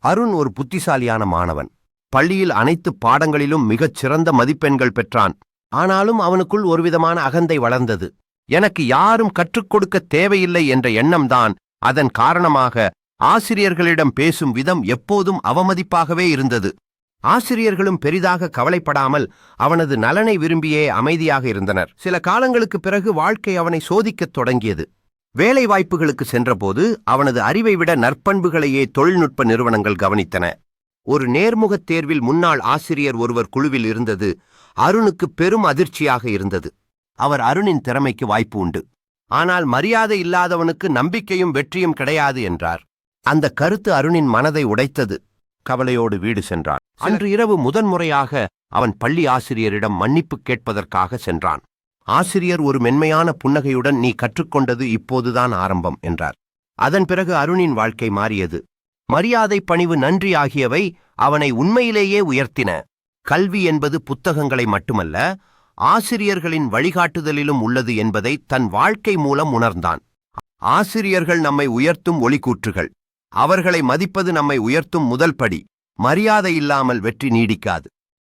அருண் ஒரு புத்திசாலியான மாணவன். பள்ளியில் அனைத்து பாடங்களிலும் மிகச் சிறந்த மதிப்பெண்கள் பெற்றான். ஆனாலும் அவனுக்குள் ஒருவிதமான அகந்தை வளர்ந்தது. எனக்கு யாரும் கற்றுக் கொடுக்க தேவையில்லை என்ற எண்ணம்தான் அதன் காரணமாக ஆசிரியர்களிடம் பேசும் விதம் எப்போதும் அவமதிப்பாகவே இருந்தது. ஆசிரியர்களும் பெரிதாக கவலைப்படாமல் அவனது நலனை விரும்பியே அமைதியாக இருந்தனர். சில காலங்களுக்குப் பிறகு வாழ்க்கை அவனை சோதிக்கத் தொடங்கியது. வேலை வாய்ப்புகளுக்கு சென்றபோது அவனது அறிவை விட நற்பண்புகளையே தொழில்நுட்ப நிறுவனங்கள் கவனித்தன. ஒரு நேர்முகத் தேர்வில் முன்னாள் ஆசிரியர் ஒருவர் குழுவில் இருந்தது அருணுக்கு பெரும் அதிர்ச்சியாக இருந்தது. அவர் அருணின் திறமைக்கு வாய்ப்பு உண்டு. ஆனால் மரியாதை இல்லாதவனுக்கு நம்பிக்கையும் வெற்றியும் கிடையாது என்றார். அந்த கருத்து அருணின் மனதை உடைத்தது. கவலையோடு வீடு சென்றான். அன்று இரவு முதன்முறையாக அவன் பள்ளி ஆசிரியரிடம் மன்னிப்பு கேட்பதற்காக சென்றான். ஆசிரியர் ஒரு மென்மையான புன்னகையுடன் நீ கற்றுக்கொண்டது இப்போதுதான் ஆரம்பம் என்றார். அதன் பிறகு அருணின் வாழ்க்கை மாறியது. மரியாதை பணிவு நன்றி ஆகியவை அவனை உண்மையிலேயே உயர்த்தின. கல்வி என்பது புத்தகங்களை மட்டுமல்ல ஆசிரியர்களின் வழிகாட்டுதலிலும் உள்ளது என்பதை தன் வாழ்க்கை மூலம் உணர்ந்தான். ஆசிரியர்கள் நம்மை உயர்த்தும் ஒளிக்கூற்றுகள். அவர்களை மதிப்பது நம்மை உயர்த்தும் முதல் படி. மரியாதை இல்லாமல் வெற்றி நீடிக்காது.